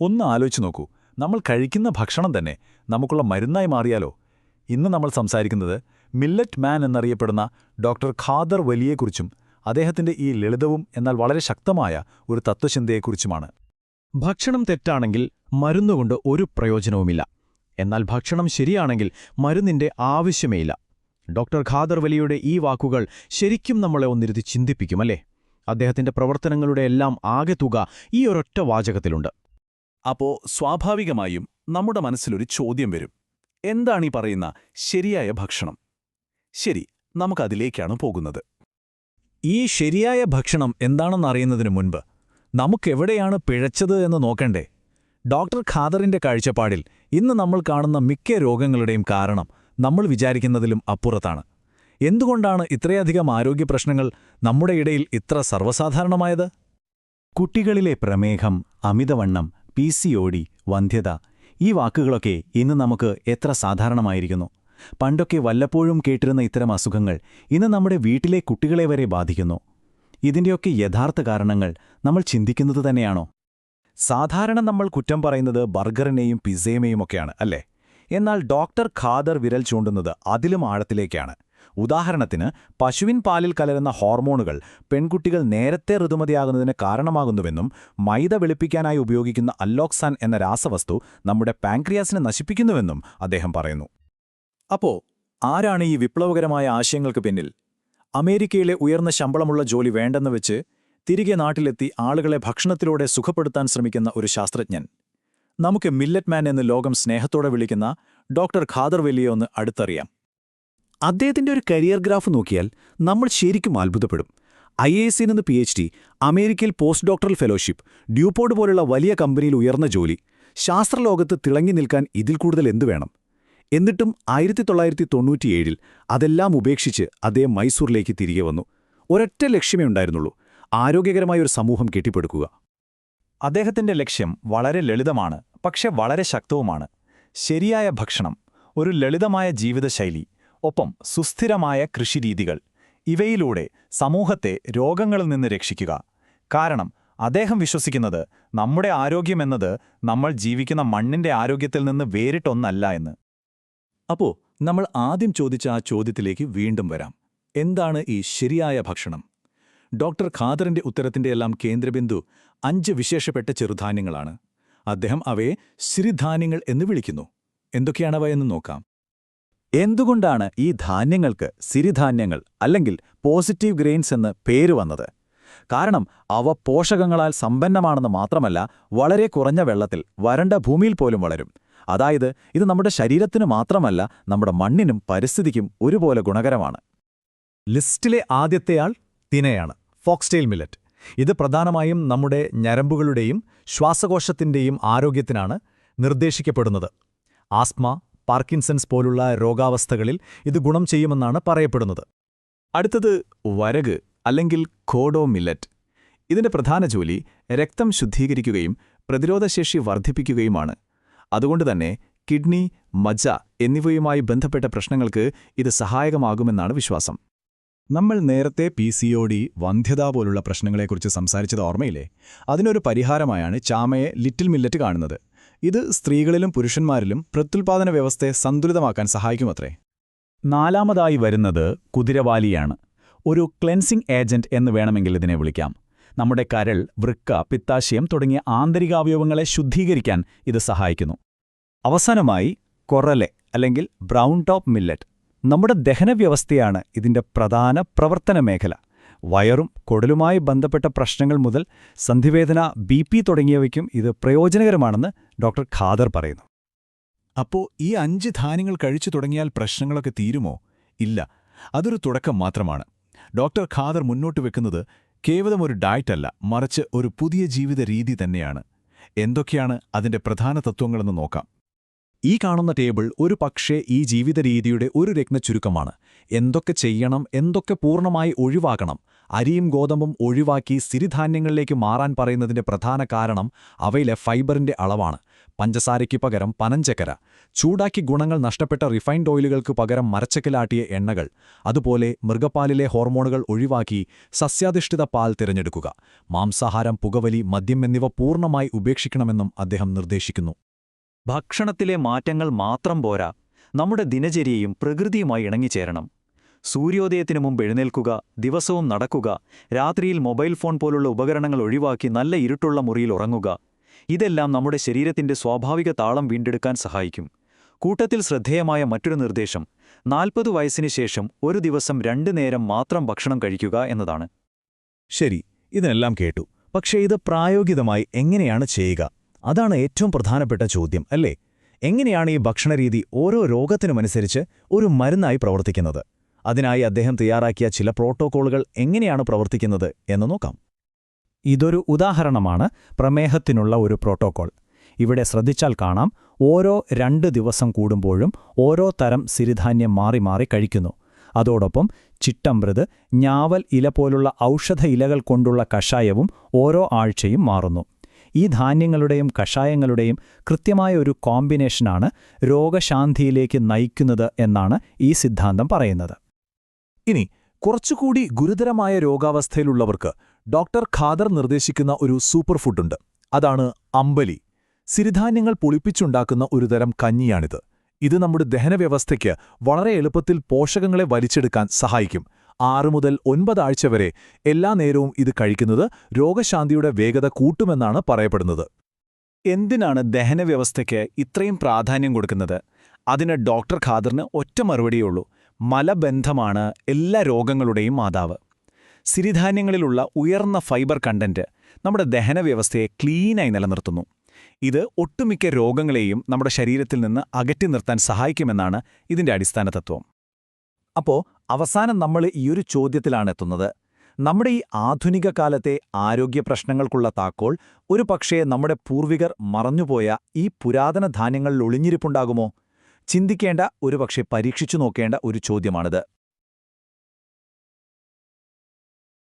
ഒന്ന് ആലോചിച്ച് നോക്കൂ. നമ്മൾ കഴിക്കുന്ന ഭക്ഷണം തന്നെ നമുക്കുള്ള മരുന്നായി മാറിയാലോ? ഇന്ന് നമ്മൾ സംസാരിക്കുന്നത് മില്ലറ്റ് മാൻ എന്നറിയപ്പെടുന്ന ഡോക്ടർ ഖാദർ വലിയെക്കുറിച്ചും അദ്ദേഹത്തിന്റെ ഈ ലളിതവും എന്നാൽ വളരെ ശക്തമായ ഒരു തത്വചിന്തയെക്കുറിച്ചുമാണ് ഭക്ഷണം തെറ്റാണെങ്കിൽ മരുന്നുകൊണ്ട് ഒരു പ്രയോജനവുമില്ല. എന്നാൽ ഭക്ഷണം ശരിയാണെങ്കിൽ മരുന്നിന്റെ ആവശ്യമേയില്ല. ഡോക്ടർ ഖാദർ വലിയുടെ ഈ വാക്കുകൾ ശരിക്കും നമ്മളെ ഒന്നിരുത്തി ചിന്തിപ്പിക്കുമല്ലേ? അദ്ദേഹത്തിന്റെ പ്രവർത്തനങ്ങളുടെ എല്ലാം ആകെ തുക ഈ ഒരൊറ്റ വാചകത്തിലുണ്ട്. അപ്പോ സ്വാഭാവികമായും നമ്മുടെ മനസ്സിലൊരു ചോദ്യം വരും. എന്താണ് ഈ പറയുന്ന ശരിയായ ഭക്ഷണം? ശരി നമുക്കതിലേക്കാണ് പോകുന്നത്. ഈ ശരിയായ ഭക്ഷണം എന്താണെന്നറിയുന്നതിനു മുൻപ് നമുക്കെവിടെയാണ് പിഴച്ചത് എന്ന് നോക്കണ്ടേ? ഡോക്ടർ ഖാദറിന്റെ കാഴ്ചപ്പാടിൽ ഇന്ന് നമ്മൾ കാണുന്ന മിക്ക രോഗങ്ങളുടെയും കാരണം നമ്മൾ വിചാരിക്കുന്നതിലും അപ്പുറത്താണ്. എന്തുകൊണ്ടാണ് ഇത്രയധികം ആരോഗ്യ പ്രശ്നങ്ങൾ നമ്മുടെ ഇടയിൽ ഇത്ര സർവസാധാരണമായത്? കുട്ടികളിലെ പ്രമേഹം അമിതവണ്ണം പി സി ഒ ഡി വന്ധ്യത ഈ വാക്കുകളൊക്കെ ഇന്ന് നമുക്ക് എത്ര സാധാരണമായിരിക്കുന്നു. പണ്ടൊക്കെ വല്ലപ്പോഴും കേട്ടിരുന്ന ഇത്തരം അസുഖങ്ങൾ ഇന്ന് നമ്മുടെ വീട്ടിലെ കുട്ടികളെ വരെ ബാധിക്കുന്നു. ഇതിന്റെയൊക്കെ യഥാർത്ഥ കാരണങ്ങൾ നമ്മൾ ചിന്തിക്കുന്നത് തന്നെയാണോ? സാധാരണ നമ്മൾ കുറ്റം പറയുന്നത് ബർഗറിനെയും പിസയുമേയുമൊക്കെയാണ് അല്ലേ? എന്നാൽ ഡോക്ടർ ഖാദർ വിരൽ ചൂണ്ടുന്നത് അതിലും ആഴത്തിലേക്കാണ്. ഉദാഹരണത്തിന് പശുവിൻ പാലിൽ കലരുന്ന ഹോർമോണുകൾ പെൺകുട്ടികൾ നേരത്തെ ഋതുമതിയാകുന്നതിന് കാരണമാകുന്നുവെന്നും മൈദ വെളുപ്പിക്കാനായി ഉപയോഗിക്കുന്ന അല്ലോക്സാൻ എന്ന രാസവസ്തു നമ്മുടെ പാൻക്രിയാസിനെ നശിപ്പിക്കുന്നുവെന്നും അദ്ദേഹം പറയുന്നു. അപ്പോ ആരാണ് ഈ വിപ്ലവകരമായ ആശയങ്ങൾക്ക് പിന്നിൽ? അമേരിക്കയിലെ ഉയർന്ന ശമ്പളമുള്ള ജോലി വേണ്ടെന്ന് വെച്ച് തിരികെ നാട്ടിലെത്തി ആളുകളെ ഭക്ഷണത്തിലൂടെ സുഖപ്പെടുത്താൻ ശ്രമിക്കുന്ന ഒരു ശാസ്ത്രജ്ഞൻ. നമുക്ക് മില്ലറ്റ് മാൻ എന്ന് ലോകം സ്നേഹത്തോടെ വിളിക്കുന്ന ഡോക്ടർ ഖാദർ വലിയെ ഒന്ന് അടുത്തറിയാം. അദ്ദേഹത്തിന്റെ ഒരു കരിയർ ഗ്രാഫ് നോക്കിയാൽ നമ്മൾ ശരിക്കും അത്ഭുതപ്പെടും. ഐ എ എസിൽ നിന്ന് പി എച്ച് ഡി അമേരിക്കയിൽ പോസ്റ്റ് ഡോക്ടറൽ ഫെലോഷിപ്പ് ഡ്യൂപോർഡ് പോലുള്ള വലിയ കമ്പനിയിൽ ഉയർന്ന ജോലി ശാസ്ത്രലോകത്ത് തിളങ്ങി നിൽക്കാൻ ഇതിൽ കൂടുതൽ എന്തു വേണം? എന്നിട്ടും ആയിരത്തി തൊള്ളായിരത്തി തൊണ്ണൂറ്റിയേഴിൽ അതെല്ലാം ഉപേക്ഷിച്ച് അദ്ദേഹം മൈസൂറിലേക്ക് തിരികെ വന്നു. ഒരൊറ്റ ലക്ഷ്യമേ ഉണ്ടായിരുന്നുള്ളൂ ആരോഗ്യകരമായ ഒരു സമൂഹം കെട്ടിപ്പടുക്കുക. അദ്ദേഹത്തിന്റെ ലക്ഷ്യം വളരെ ലളിതമാണ് പക്ഷെ വളരെ ശക്തവുമാണ്. ശരിയായ ഭക്ഷണം ഒരു ലളിതമായ ജീവിതശൈലി ഒപ്പം സുസ്ഥിരമായ കൃഷിരീതികൾ. ഇവയിലൂടെ സമൂഹത്തെ രോഗങ്ങളിൽ നിന്ന് രക്ഷിക്കുക. കാരണം അദ്ദേഹം വിശ്വസിക്കുന്നത് നമ്മുടെ ആരോഗ്യമെന്നത് നമ്മൾ ജീവിക്കുന്ന മണ്ണിന്റെ ആരോഗ്യത്തിൽ നിന്ന് വേറിട്ടൊന്നല്ല എന്ന്. അപ്പോ നമ്മൾ ആദ്യം ചോദിച്ച ആ ചോദ്യത്തിലേക്ക് വീണ്ടും വരാം. എന്താണ് ഈ ശരിയായ ഭക്ഷണം? ഡോക്ടർ ഖാദറിന്റെ ഉത്തരത്തിന്റെ എല്ലാം കേന്ദ്രബിന്ദു അഞ്ച് വിശേഷപ്പെട്ട ചെറുധാന്യങ്ങളാണ്. അദ്ദേഹം അവയെ സിരിധാന്യങ്ങൾ എന്ന് വിളിക്കുന്നു. എന്തൊക്കെയാണവ എന്ന് നോക്കാം. എന്തുകൊണ്ടാണ് ഈ ധാന്യങ്ങൾക്ക് സിരിധാന്യങ്ങൾ അല്ലെങ്കിൽ പോസിറ്റീവ് ഗ്രെയിൻസ് എന്ന് പേര് വന്നത്? കാരണം അവ പോഷകങ്ങളാൽ സമ്പന്നമാണെന്ന് മാത്രമല്ല വളരെ കുറഞ്ഞ വെള്ളത്തിൽ വരണ്ട ഭൂമിയിൽ പോലും വളരും. അതായത് ഇത് നമ്മുടെ ശരീരത്തിനു മാത്രമല്ല നമ്മുടെ മണ്ണിനും പരിസ്ഥിതിക്കും ഒരുപോലെ ഗുണകരമാണ്. ലിസ്റ്റിലെ ആദ്യത്തെയാൾ തിനയാണ് ഫോക്സ്റ്റെയിൽ മില്ലറ്റ്. ഇത് പ്രധാനമായും നമ്മുടെ ഞരമ്പുകളുടെയും ശ്വാസകോശത്തിന്റെയും ആരോഗ്യത്തിനാണ് നിർദ്ദേശിക്കപ്പെടുന്നത്. ആസ്മ പാർക്കിൻസൺസ് പോലുള്ള രോഗാവസ്ഥകളിൽ ഇത് ഗുണം ചെയ്യുമെന്നാണ് പറയപ്പെടുന്നത്. അടുത്തത് വരക് അല്ലെങ്കിൽ കോഡോ മില്ലറ്റ് ഇതിന്റെ പ്രധാന ജോലി രക്തം ശുദ്ധീകരിക്കുകയും പ്രതിരോധശേഷി വർദ്ധിപ്പിക്കുകയുമാണ്. അതുകൊണ്ട് തന്നെ കിഡ്നി മജ്ജ എന്നിവയുമായി ബന്ധപ്പെട്ട പ്രശ്നങ്ങൾക്ക് ഇത് സഹായകമാകുമെന്നാണ് വിശ്വാസം. നമ്മൾ നേരത്തെ പി സി ഒ ഡി വന്ധ്യത പോലുള്ള പ്രശ്നങ്ങളെക്കുറിച്ച് സംസാരിച്ചത് ഓർമ്മയില്ലേ? അതിനൊരു പരിഹാരമായാണ് ചാമയെ ലിറ്റിൽ മില്ലറ്റ് കാണുന്നത്. ഇത് സ്ത്രീകളിലും പുരുഷന്മാരിലും പ്രത്യുൽപാദന വ്യവസ്ഥയെ സന്തുലിതമാക്കാൻ സഹായിക്കുമത്രേ. നാലാമതായി വരുന്നത് കുതിരവാലിയാണ്. ഒരു ക്ലെൻസിംഗ് ഏജന്റ് എന്ന് വേണമെങ്കിൽ ഇതിനെ വിളിക്കാം. നമ്മുടെ കരൾ വൃക്ക പിത്താശയം തുടങ്ങിയ ആന്തരികാവയവങ്ങളെ ശുദ്ധീകരിക്കാൻ ഇത് സഹായിക്കുന്നു. അവസാനമായി കൊറലെ അല്ലെങ്കിൽ ബ്രൗൺ ടോപ്പ് മില്ലറ്റ്. നമ്മുടെ ദഹനവ്യവസ്ഥയാണ് ഇതിന്റെ പ്രധാന പ്രവർത്തന മേഖല. വയറും കൊടലുമായി ബന്ധപ്പെട്ട പ്രശ്നങ്ങൾ മുതൽ സന്ധിവേദന ബി തുടങ്ങിയവയ്ക്കും ഇത് പ്രയോജനകരമാണെന്ന് ഡോക്ടർ ഖാദർ പറയുന്നു. അപ്പോ ഈ അഞ്ച് ധാന്യങ്ങൾ കഴിച്ചു തുടങ്ങിയാൽ പ്രശ്നങ്ങളൊക്കെ തീരുമോ? ഇല്ല. അതൊരു തുടക്കം മാത്രമാണ്. ഡോക്ടർ ഖാദർ മുന്നോട്ട് വെക്കുന്നത് കേവലം ഒരു ഡയറ്റല്ല മറിച്ച് ഒരു പുതിയ ജീവിത രീതി തന്നെയാണ്. എന്തൊക്കെയാണ് അതിന്റെ പ്രധാന തത്വങ്ങളെന്ന് നോക്കാം. ഈ കാണുന്ന ടേബിൾ ഒരു പക്ഷേ ഈ ജീവിത രീതിയുടെ ഒരു രത്നച്ചുരുക്കമാണ്. എന്തൊക്കെ ചെയ്യണം എന്തൊക്കെ പൂർണമായി ഒഴിവാക്കണം അരിയും ഗോതമ്പും ഒഴിവാക്കി സിരിധാന്യങ്ങളിലേക്ക് മാറാൻ പറയുന്നതിന്റെ പ്രധാന കാരണം അവയിലെ ഫൈബറിന്റെ അളവാണ്. പഞ്ചസാരയ്ക്ക് പകരം പനഞ്ചക്കര. ചൂടാക്കി ഗുണങ്ങൾ നഷ്ടപ്പെട്ട റിഫൈൻഡ് ഓയിലുകൾക്ക് പകരം മരച്ചക്കലാട്ടിയ എണ്ണകൾ. അതുപോലെ മൃഗപ്പാലിലെ ഹോർമോണുകൾ ഒഴിവാക്കി സസ്യാധിഷ്ഠിത പാൽ തിരഞ്ഞെടുക്കുക. മാംസാഹാരം പുകവലി മദ്യം എന്നിവ പൂർണമായി ഉപേക്ഷിക്കണമെന്നും അദ്ദേഹം നിർദ്ദേശിക്കുന്നു. ഭക്ഷണത്തിലെ മാറ്റങ്ങൾ മാത്രം പോരാ നമ്മുടെ ദിനചര്യയും പ്രകൃതിയുമായി ഇണങ്ങിച്ചേരണം. സൂര്യോദയത്തിനു മുമ്പ് എഴുന്നേൽക്കുക ദിവസവും നടക്കുക രാത്രിയിൽ മൊബൈൽ ഫോൺ പോലുള്ള ഉപകരണങ്ങൾ ഒഴിവാക്കി നല്ല ഇരുട്ടുള്ള മുറിയിൽ ഉറങ്ങുക. ഇതെല്ലാം നമ്മുടെ ശരീരത്തിന്റെ സ്വാഭാവിക താളം വീണ്ടെടുക്കാൻ സഹായിക്കും. കൂട്ടത്തിൽ ശ്രദ്ധേയമായ മറ്റൊരു നിർദ്ദേശം നാൽപ്പത് വയസ്സിന് ശേഷം ഒരു ദിവസം രണ്ടു നേരം മാത്രം ഭക്ഷണം കഴിക്കുക എന്നതാണ്. ശരി ഇതിനെല്ലാം കേട്ടു. പക്ഷേ ഇത് പ്രായോഗികമായി എങ്ങനെയാണ് ചെയ്യുക? അതാണ് ഏറ്റവും പ്രധാനപ്പെട്ട ചോദ്യം അല്ലേ? എങ്ങനെയാണ് ഈ ഭക്ഷണരീതി ഓരോ രോഗത്തിനുമനുസരിച്ച് ഒരു മരുന്നായി പ്രവർത്തിക്കുന്നത്? അതിനായി അദ്ദേഹം തയ്യാറാക്കിയ ചില പ്രോട്ടോക്കോളുകൾ എങ്ങനെയാണ് പ്രവർത്തിക്കുന്നത് എന്ന് നോക്കാം. ഇതൊരു ഉദാഹരണമാണ് പ്രമേഹത്തിനുള്ള ഒരു പ്രോട്ടോക്കോൾ ഇവിടെ ശ്രദ്ധിച്ചാൽ കാണാം ഓരോ രണ്ട് ദിവസം കൂടുമ്പോഴും ഓരോ തരം സിരിധാന്യം മാറി മാറി കഴിക്കുന്നു. അതോടൊപ്പം ചിട്ടമ്പ്രത് ഞാവൽ ഇല പോലുള്ള ഔഷധ ഇലകൾ കൊണ്ടുള്ള കഷായവും ഓരോ ആഴ്ചയും മാറുന്നു. ഈ ധാന്യങ്ങളുടെയും കഷായങ്ങളുടെയും കൃത്യമായ ഒരു കോമ്പിനേഷനാണ് രോഗശാന്തിയിലേക്ക് നയിക്കുന്നത് എന്നാണ് ഈ സിദ്ധാന്തം പറയുന്നത്. ഇനി കുറച്ചുകൂടി ഗുരുതരമായ രോഗാവസ്ഥയിലുള്ളവർക്ക് ഡോക്ടർ ഖാദർ നിർദ്ദേശിക്കുന്ന ഒരു സൂപ്പർ ഫുഡുണ്ട് അതാണ് അമ്പലി. സിരിധാന്യങ്ങൾ പുളിപ്പിച്ചുണ്ടാക്കുന്ന ഒരുതരം കഞ്ഞിയാണിത്. ഇത് നമ്മുടെ ദഹനവ്യവസ്ഥയ്ക്ക് വളരെ എളുപ്പത്തിൽ പോഷകങ്ങളെ വലിച്ചെടുക്കാൻ സഹായിക്കും. ആറു മുതൽ ഒൻപതാഴ്ച വരെ എല്ലാ നേരവും ഇത് കഴിക്കുന്നത് രോഗശാന്തിയുടെ വേഗത കൂട്ടുമെന്നാണ് പറയപ്പെടുന്നത്. എന്തിനാണ് ദഹനവ്യവസ്ഥയ്ക്ക് ഇത്രയും പ്രാധാന്യം കൊടുക്കുന്നത്? അതിന് ഡോക്ടർ ഖാദറിന് ഒറ്റ മറുപടിയുള്ളൂ മലബന്ധമാണ് എല്ലാ രോഗങ്ങളുടെയും മാതാവ്. സിരിധാന്യങ്ങളിലുള്ള ഉയർന്ന ഫൈബർ കണ്ടന്റ് നമ്മുടെ ദഹനവ്യവസ്ഥയെ ക്ലീനായി നിലനിർത്തുന്നു. ഇത് ഒട്ടുമിക്ക രോഗങ്ങളെയും നമ്മുടെ ശരീരത്തിൽ നിന്ന് അകറ്റി നിർത്താൻ സഹായിക്കുമെന്നാണ് ഇതിന്റെ അടിസ്ഥാന തത്വം. അപ്പോ അവസാനം നമ്മൾ ഈയൊരു ചോദ്യത്തിലാണ് എത്തുന്നത്. നമ്മുടെ ഈ ആധുനിക കാലത്തെ ആരോഗ്യ പ്രശ്നങ്ങൾക്കുള്ള താക്കോൾ ഒരു നമ്മുടെ പൂർവികർ മറഞ്ഞുപോയ ഈ പുരാതന ധാന്യങ്ങളിൽ ഒളിഞ്ഞിരിപ്പുണ്ടാകുമോ? ചിന്തിക്കേണ്ട ഒരുപക്ഷെ പരീക്ഷിച്ചു നോക്കേണ്ട ഒരു ചോദ്യമാണിത്.